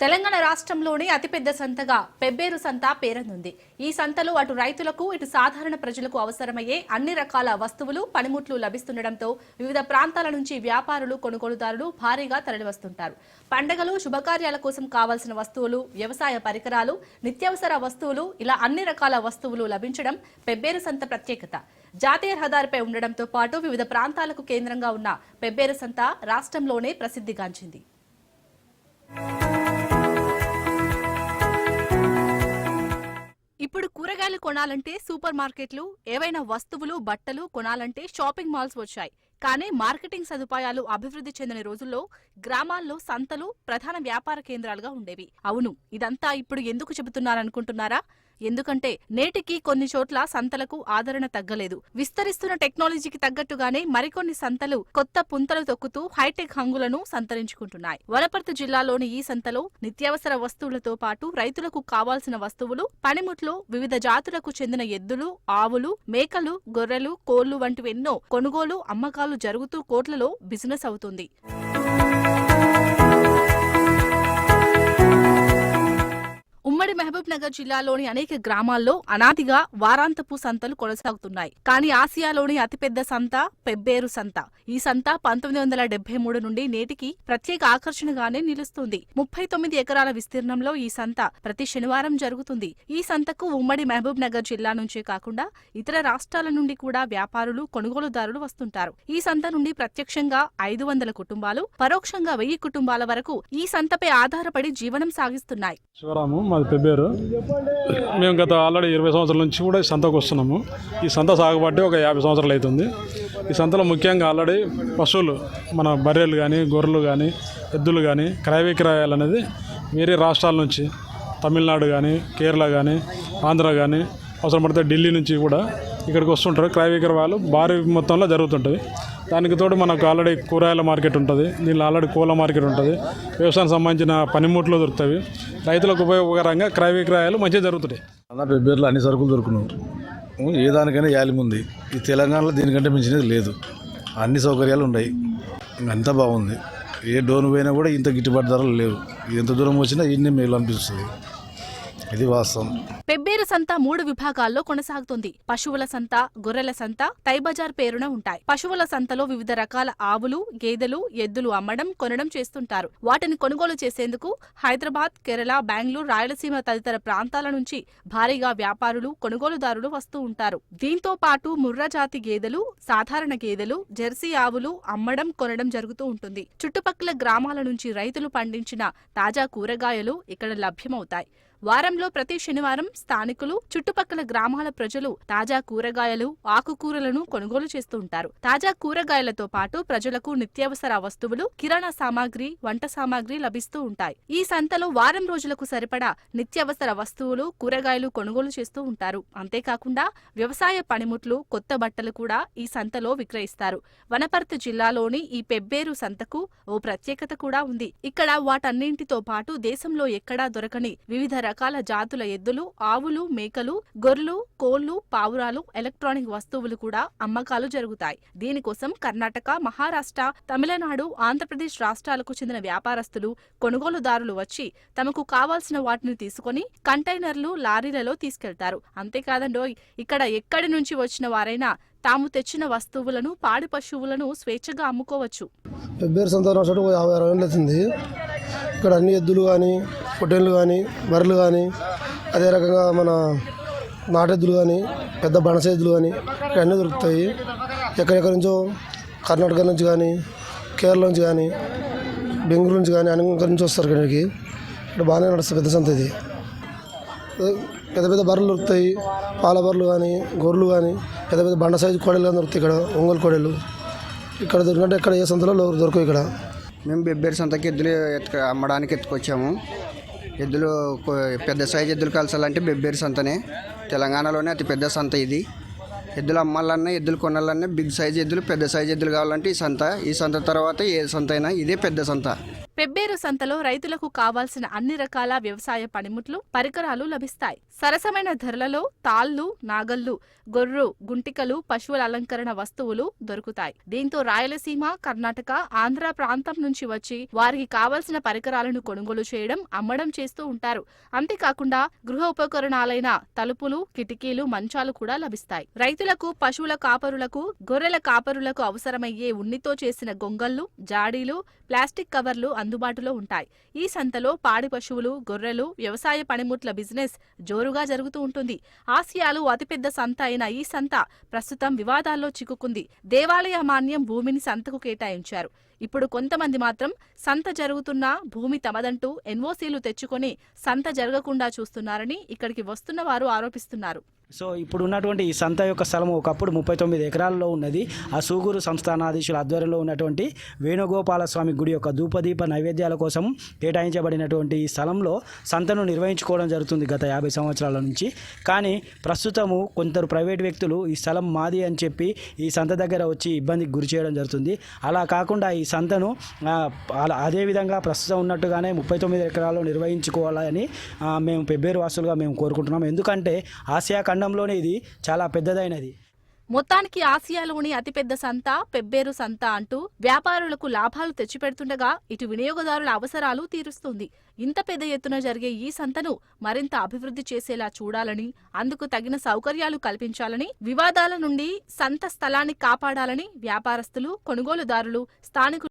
తెలంగాణ రాష్ట్రంలోని అతిపెద్ద సంతగా పెబ్బేరు సంత పేరొందింది ఈ సంతలో అటు రైతులకు ఇటు సాధారణ ప్రజలకు అవసరమయ్యే అన్ని రకాల వస్తువులు పనిముట్లు లభిస్తుండటంతో వివిధ ప్రాంతాల నుంచి వ్యాపారులు కొనుగోలుదారులు భారీగా తరలివస్తుంటారు. పండగలు శుభకార్యాల కోసం కావాల్సిన వస్తువులు వ్యవసాయ పరికరాలు నిత్యావసర వస్తువులు ఇలా అన్ని రకాల వస్తువులు లభించడం పెబ్బేరు సంత ప్రత్యేకత. జాతీయ రహదారిపై ఉండడంతో పాటు వివిధ ప్రాంతాలకు కేంద్రంగా ఉన్న పెబ్బేరు సంత రాష్ట్రంలోనే ప్రసిద్ధిగాంచింది. ఇప్పుడు కూరగాయలు కొనాలంటే సూపర్ మార్కెట్లు ఏవైనా వస్తువులు బట్టలు కొనాలంటే షాపింగ్ మాల్స్ వచ్చాయి. కానీ మార్కెటింగ్ సదుపాయాలు అభివృద్ధి చెందిన రోజుల్లో గ్రామాల్లో సంతలు ప్రధాన వ్యాపార కేంద్రాలుగా ఉండేవి. అవును ఇదంతా ఇప్పుడు ఎందుకు చెబుతున్నారనుకుంటున్నారా? ఎందుకంటే నేటికి కొన్ని చోట్ల సంతలకు ఆదరణ తగ్గలేదు. విస్తరిస్తున్న టెక్నాలజీకి తగ్గట్టుగానే మరికొన్ని సంతలు కొత్త పుంతలు తొక్కుతూ హైటెక్ హంగులను సంతరించుకుంటున్నాయి. వనపర్తి జిల్లాలోని ఈ సంతలో నిత్యావసర వస్తువులతో పాటు రైతులకు కావాల్సిన వస్తువులు పనిముట్లు వివిధ జాతులకు చెందిన ఎద్దులు ఆవులు మేకలు గొర్రెలు కోళ్ళు వంటివి ఎన్నో కొనుగోలు అమ్మకాలు జరుగుతూ కోట్లలో బిజినెస్ అవుతుంది. కరీంనగర్ జిల్లాలోని అనేక గ్రామాల్లో అనాదిగా వారాంతపు సంతలు కొనసాగుతున్నాయి. కానీ ఆసియాలోని అతిపెద్ద సంత పెబ్బేరు సంత. ఈ సంత పంతొమ్మిది వందల డెబ్బై మూడు నుండి నేటికి ప్రత్యేక ఆకర్షణగానే నిలుస్తుంది. ముప్పై తొమ్మిది ఎకరాల విస్తీర్ణంలో ఈ సంత ప్రతి శనివారం జరుగుతుంది. ఈ సంతకు ఉమ్మడి మహబూబ్ నగర్ జిల్లా నుంచే కాకుండా ఇతర రాష్ట్రాల నుండి కూడా వ్యాపారులు కొనుగోలుదారులు వస్తుంటారు. ఈ సంత నుండి ప్రత్యక్షంగా ఐదు వందల కుటుంబాలు పరోక్షంగా వెయ్యి కుటుంబాల వరకు ఈ సంతపై ఆధారపడి జీవనం సాగిస్తున్నాయి. శివరాము మాది పెబ్బేరు. మేము గత ఆల్రెడీ ఇరవై సంవత్సరాల నుంచి కూడా ఈ సంతకు వస్తున్నాము. ఈ సంత సాగుబట్టి ఒక యాభై సంవత్సరాలు అవుతుంది. ఈ సంతలో ముఖ్యంగా ఆల్రెడీ పశువులు మన బర్రెలు కానీ గొర్రెలు కానీ ఎద్దులు కానీ క్రయ విక్రయాలు అనేది వేరే రాష్ట్రాల నుంచి తమిళనాడు కానీ కేరళ కానీ ఆంధ్ర కానీ అవసరం పడితే ఢిల్లీ నుంచి కూడా ఇక్కడికి వస్తుంటారు. క్రయ విక్రయాలు భారీ మొత్తంలో జరుగుతుంటాయి. దానికి తోడు మనకు ఆల్రెడీ కూరగాయల మార్కెట్ ఉంటుంది. దీనిలో ఆల్రెడీ కూల మార్కెట్ ఉంటుంది. వ్యవసాయానికి సంబంధించిన పనిముట్లు దొరుకుతాయి. రైతులకు ఉపయోగకరంగా క్రయ విక్రయాలు మంచిగా జరుగుతాయి అన్న పెబ్బేర్లో అన్ని సరుకులు దొరుకున్నాం ఏ దానికైనా యాలిం ఉంది. ఈ తెలంగాణలో దీనికంటే మించినది లేదు. అన్ని సౌకర్యాలు ఉన్నాయి. అంతా బాగుంది. ఏ డోన్ పోయినా కూడా ఇంత గిట్టుబాటు ధరలు లేవు. ఎంత దూరం వచ్చినా ఇన్ని మేలు అనిపిస్తుంది. ఇది వాస్తవం. పెబ్బేరు సంత మూడు విభాగాల్లో కొనసాగుతుంది. పశువుల సంత గొర్రెల సంత తైబజార్ పేరున ఉంటాయి. పశువుల సంతలో వివిధ రకాల ఆవులు గేదెలు ఎద్దులు అమ్మడం కొనడం చేస్తుంటారు. వాటిని కొనుగోలు చేసేందుకు హైదరాబాద్ కేరళ బెంగళూరు రాయలసీమ తదితర ప్రాంతాల నుంచి భారీగా వ్యాపారులు కొనుగోలుదారులు వస్తూ ఉంటారు. దీంతో పాటు ముర్రజాతి గేదెలు సాధారణ గేదెలు జెర్సీ ఆవులు అమ్మడం కొనడం జరుగుతూ ఉంటుంది. చుట్టుపక్కల గ్రామాల నుంచి రైతులు పండించిన తాజా కూరగాయలు ఇక్కడ లభ్యమవుతాయి. వారంలో ప్రతి శనివారం స్థానికులు చుట్టుపక్కల గ్రామాల ప్రజలు తాజా కూరగాయలు ఆకుకూరలను కొనుగోలు చేస్తూ ఉంటారు. తాజా కూరగాయలతో పాటు ప్రజలకు నిత్యావసర వస్తువులు కిరాణా సామాగ్రి వంట సామాగ్రి లభిస్తూ ఉంటాయి. ఈ సంతలో వారం రోజులకు సరిపడా నిత్యావసర వస్తువులు కూరగాయలు కొనుగోలు చేస్తూ ఉంటారు. అంతేకాకుండా వ్యవసాయ పనిముట్లు కొత్త బట్టలు కూడా ఈ సంతలో విక్రయిస్తారు. వనపర్తి జిల్లాలోని ఈ పెబ్బేరు సంతకు ఓ ప్రత్యేకత కూడా ఉంది. ఇక్కడ వాటన్నింటితో పాటు దేశంలో ఎక్కడా దొరకని వివిధ రకాల జాతుల ఎద్దులు ఆవులు మేకలు గొర్రెలు కోళ్ళు పావురాలు ఎలక్ట్రానిక్ వస్తువులు కూడా అమ్మకాలు జరుగుతాయి. దీనికోసం కర్ణాటక మహారాష్ట్ర తమిళనాడు ఆంధ్రప్రదేశ్ రాష్ట్రాలకు చెందిన వ్యాపారస్తులు కొనుగోలుదారులు వచ్చి తమకు కావాల్సిన వాటిని తీసుకొని కంటైనర్లు లారీలలో తీసుకెళ్తారు. అంతేకాదండోయ్ ఇక్కడ ఎక్కడి నుంచి వచ్చిన వారైనా తాము తెచ్చిన వస్తువులను పాడి పశువులను స్వేచ్ఛగా అమ్ముకోవచ్చు. ఇక్కడ అన్ని ఎద్దులు కానీ పొట్టేళ్ళు కానీ బర్రెలు కానీ అదే రకంగా మన నాటెద్దులు కానీ పెద్ద బణసెద్దులు కానీ ఇక్కడ అన్నీ దొరుకుతాయి. ఎక్కడెక్కడి నుంచో కర్ణాటక నుంచి కానీ కేరళ నుంచి కానీ బెంగళూరు నుంచి కానీ అన్ని నుంచి వస్తారు ఇక్కడికి. ఇక్కడ బాగానే నడుస్తుంది పెద్ద సంత ఇది. పెద్ద పెద్ద బర్రెలు దొరుకుతాయి. పాల బర్రెలు కానీ గొర్రెలు కానీ పెద్ద పెద్ద బండ సైజు కోడలు కానీ దొరుకుతాయి ఇక్కడ ఒంగోలు కోడలు. ఇక్కడ దొరికినట్టు ఇక్కడ ఏ సంతలో దొరకవు ఇక్కడ. మేము బెబ్బేరు సంతకి ఎద్దులు ఎత్తుక అమ్మడానికి ఎత్తుకొచ్చాము. ఎద్దులు పెద్ద సైజు ఎద్దులు కలసాలంటే బెబ్బేరు సంతనే. తెలంగాణలోనే అతి పెద్ద సంత ఇది. ఎద్దులు అమ్మాలన్నా ఎద్దులు కొనాలన్నా బిగ్ సైజ్ ఎద్దులు పెద్ద సైజ్ ఎద్దులు కావాలంటే ఈ సంత. ఈ సంత తర్వాత ఏ సంత అయినా ఇదే పెద్ద సంత. పెబ్బేరు సంతలో రైతులకు కావాల్సిన అన్ని రకాల వ్యవసాయ పనిముట్లు పరికరాలు లభిస్తాయి. సరసమైన ధరలలో తాళ్ళు నాగళ్ళు గొర్రు గుంటికలు పశువుల అలంకరణ వస్తువులు దొరుకుతాయి. దీంతో రాయలసీమ కర్ణాటక ఆంధ్ర ప్రాంతం నుంచి వచ్చి వారికి కావలసిన పరికరాలను కొనుగోలు చేయడం అమ్మడం చేస్తూ ఉంటారు. అంతేకాకుండా గృహ ఉపకరణాలైన తలుపులు కిటికీలు మంచాలు కూడా లభిస్తాయి. రైతులకు పశువుల కాపరులకు గొర్రెల కాపరులకు అవసరమయ్యే ఉన్నితో చేసిన గొంగళ్ళు జాడీలు ప్లాస్టిక్ కవర్లు అందుబాటులో ఉంటాయి. ఈ సంతలో పాడి పశువులు గొర్రెలు వ్యవసాయ పనిముట్ల బిజినెస్ జోరుగా జరుగుతూ ఉంటుంది. ఆసియాలో అతిపెద్ద సంత అయిన ఈ సంత ప్రస్తుతం వివాదాల్లో చిక్కుకుంది. దేవాలయ మాన్యం భూమిని సంతకు కేటాయించారు. ఇప్పుడు కొంతమంది మాత్రం సంత జరుగుతున్నా భూమి తమదంటూ ఎన్ఓసీలు తెచ్చుకొని సంత జరగకుండా చూస్తున్నారని ఇక్కడికి వస్తున్న వారు ఆరోపిస్తున్నారు. సో ఇప్పుడు ఉన్నటువంటి ఈ సంత యొక్క స్థలం ఒకప్పుడు ముప్పై తొమ్మిది ఎకరాల్లో ఉన్నది. ఆ సూగూరు సంస్థానాధీశుల ఆధ్వర్యంలో ఉన్నటువంటి వేణుగోపాల స్వామి గుడి యొక్క ధూపదీప నైవేద్యాల కోసం కేటాయించబడినటువంటి ఈ స్థలంలో సంతను నిర్వహించుకోవడం జరుగుతుంది గత యాభై సంవత్సరాల నుంచి. కానీ ప్రస్తుతము కొందరు ప్రైవేట్ వ్యక్తులు ఈ స్థలం మాది అని చెప్పి ఈ సంత దగ్గర వచ్చి ఇబ్బందికి గురి చేయడం జరుగుతుంది. అలా కాకుండా ఈ సంతను అదేవిధంగా ప్రస్తుతం ఉన్నట్టుగానే ముప్పై తొమ్మిది ఎకరాల్లో నిర్వహించుకోవాలని మేము పెబ్బేరు వాసులుగా మేము కోరుకుంటున్నాం ఎందుకంటే ఆసియా ఖండంలోనే ఇది చాలా పెద్దదైనది. మొత్తానికి ఆసియాలోని అతిపెద్ద సంత పెబ్బేరు సంత అంటూ వ్యాపారులకు లాభాలు తెచ్చిపెడుతుండగా ఇటు వినియోగదారుల అవసరాలు తీరుస్తుంది. ఇంత పెద్ద ఎత్తున జరిగే ఈ సంతను మరింత అభివృద్ధి చేసేలా చూడాలని అందుకు తగిన సౌకర్యాలు కల్పించాలని వివాదాల నుండి సంత స్థలాన్ని కాపాడాలని వ్యాపారస్తులు కొనుగోలుదారులు స్థానికులు